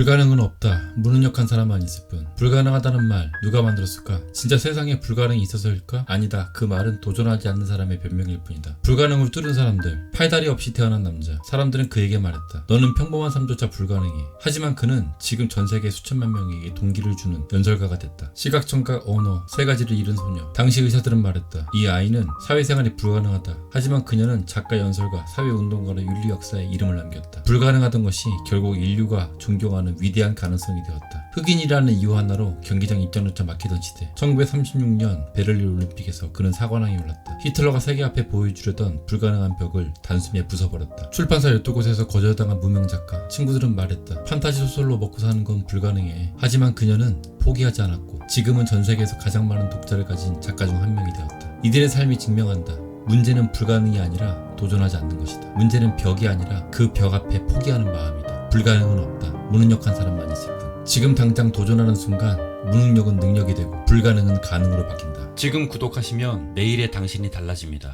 불가능은 없다. 무능력한 사람만 있을 뿐. 불가능하다는 말 누가 만들었을까? 진짜 세상에 불가능이 있어서일까? 아니다. 그 말은 도전하지 않는 사람의 변명일 뿐이다. 불가능을 뚫은 사람들, 팔다리 없이 태어난 남자. 사람들은 그에게 말했다. 너는 평범한 삶조차 불가능해. 하지만 그는 지금 전 세계 수천만 명에게 동기를 주는 연설가가 됐다. 시각 청각 언어 세 가지를 잃은 소녀. 당시 의사들은 말했다. 이 아이는 사회생활이 불가능하다. 하지만 그녀는 작가 연설가, 사회운동가로 윤리 역사에 이름을 남겼다. 불가능하던 것이 결국 인류가 존경하는 위대한 가능성이 되었다. 흑인이라는 이유 하나로 경기장 입장조차 막히던 시대. 1936년 베를린 올림픽에서 그는 사관왕에 올랐다. 히틀러가 세계 앞에 보여주려던 불가능한 벽을 단숨에 부숴버렸다. 출판사 12곳에서 거절당한 무명 작가. 친구들은 말했다. 판타지 소설로 먹고 사는 건 불가능해. 하지만 그녀는 포기하지 않았고 지금은 전 세계에서 가장 많은 독자를 가진 작가 중 한 명이 되었다. 이들의 삶이 증명한다. 문제는 불가능이 아니라 도전하지 않는 것이다. 문제는 벽이 아니라 그 벽 앞에 포기하는 마음이다. 불가능은 없다. 무능력한 사람만 있을 뿐. 지금 당장 도전하는 순간 무능력은 능력이 되고 불가능은 가능으로 바뀐다. 지금 구독하시면 내일의 당신이 달라집니다.